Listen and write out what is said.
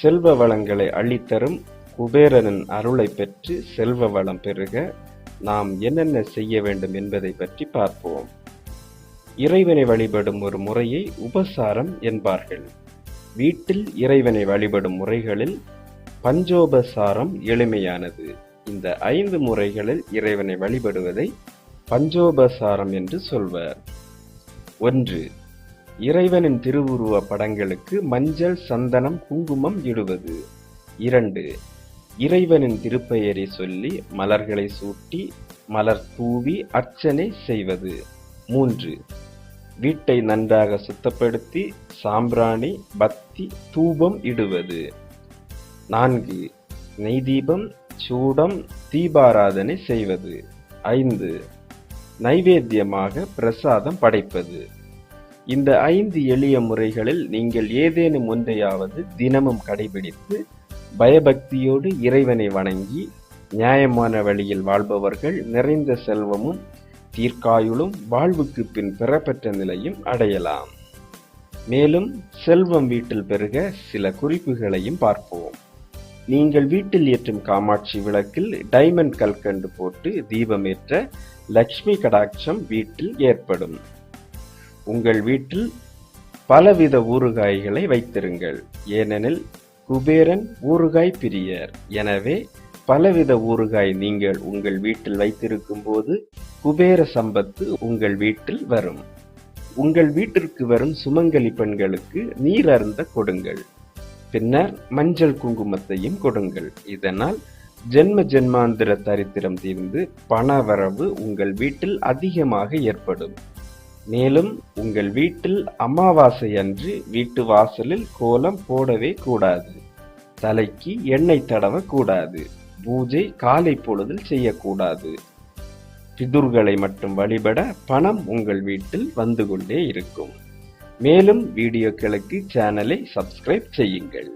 செல்வ வளங்களை அள்ளித்தரும் குபேரனின் அருளை பெற்று செல்வ வளம் பெருக நாம் என்னென்ன செய்ய வேண்டும் என்பதை பற்றி பார்ப்போம். இறைவனை வழிபடும் ஒரு முறையை உபசாரம் என்பார்கள். வீட்டில் இறைவனை வழிபடும் முறைகளில் பஞ்சோபசாரம் எளிமையானது. இந்த ஐந்து முறைகளில் இறைவனை வழிபடுவதை பஞ்சோபசாரம் என்று சொல்வர். ஒன்று இறைவனின் திருவுருவ படங்களுக்கு மஞ்சள் சந்தனம் குங்குமம் இடுவது. இரண்டு இறைவனின் திருப்பெயரை சொல்லி மலர்களை சூட்டி மலர் தூவி அர்ச்சனை செய்வது. மூன்று வீட்டை நன்றாக சுத்தப்படுத்தி சாம்பிராணி பத்தி தூபம் இடுவது. நான்கு நெய்தீபம் சூடம் தீபாராதனை செய்வது. ஐந்து நைவேத்தியமாக பிரசாதம் படைப்பது. இந்த ஐந்து எளிய முறைகளில் நீங்கள் ஏதேனும் ஒன்றையாவது தினமும் கடைபிடித்து பயபக்தியோடு இறைவனை வணங்கி நியாயமான வழியில் வாழ்பவர்கள் நிறைந்த செல்வமும் தீர்க்காயுளும் வாழ்வுக்கு பின் பெறப்பெற்ற நிலையும் அடையலாம். மேலும் செல்வம் வீட்டில் பெருக சில குறிப்புகளையும் பார்ப்போம். நீங்கள் வீட்டில் ஏற்றும் காமாட்சி விளக்கில் டைமண்ட் கல்கண்டு போட்டு தீபமேற்ற லக்ஷ்மி கடாட்சம் வீட்டில் ஏற்படும். உங்கள் வீட்டில் பலவித ஊறுகாய்களை வைத்திருங்கள். ஏனெனில் குபேரன் ஊறுகாய் பிரியர். எனவே பலவித ஊறுகாய் நீங்கள் உங்கள் வீட்டில் வைத்திருக்கும் போது குபேர சம்பத்து உங்கள் வீட்டில் வரும். உங்கள் வீட்டிற்கு வரும் சுமங்கலி பெண்களுக்கு நீர் அருந்த கொடுங்கள். பின்னர் மஞ்சள் குங்குமத்தையும் கொடுங்கள். இதனால் ஜென்ம ஜென்மாந்திர தரித்திரம் தீர்ந்து பணவரவு உங்கள் வீட்டில் அதிகமாக ஏற்படும். மேலும் உங்கள் வீட்டில் அமாவாசை அன்று வீட்டு வாசலில் கோலம் போடவே கூடாது. தலைக்கு எண்ணெய் தடவ கூடாது. பூஜை காலை பொழுதில் செய்யக்கூடாது. பிதுர்களை மட்டும் வழிபட பணம் உங்கள் வீட்டில் வந்து கொண்டே இருக்கும். மேலும் வீடியோக்களுக்கு சேனலை சப்ஸ்கிரைப் செய்யுங்கள்.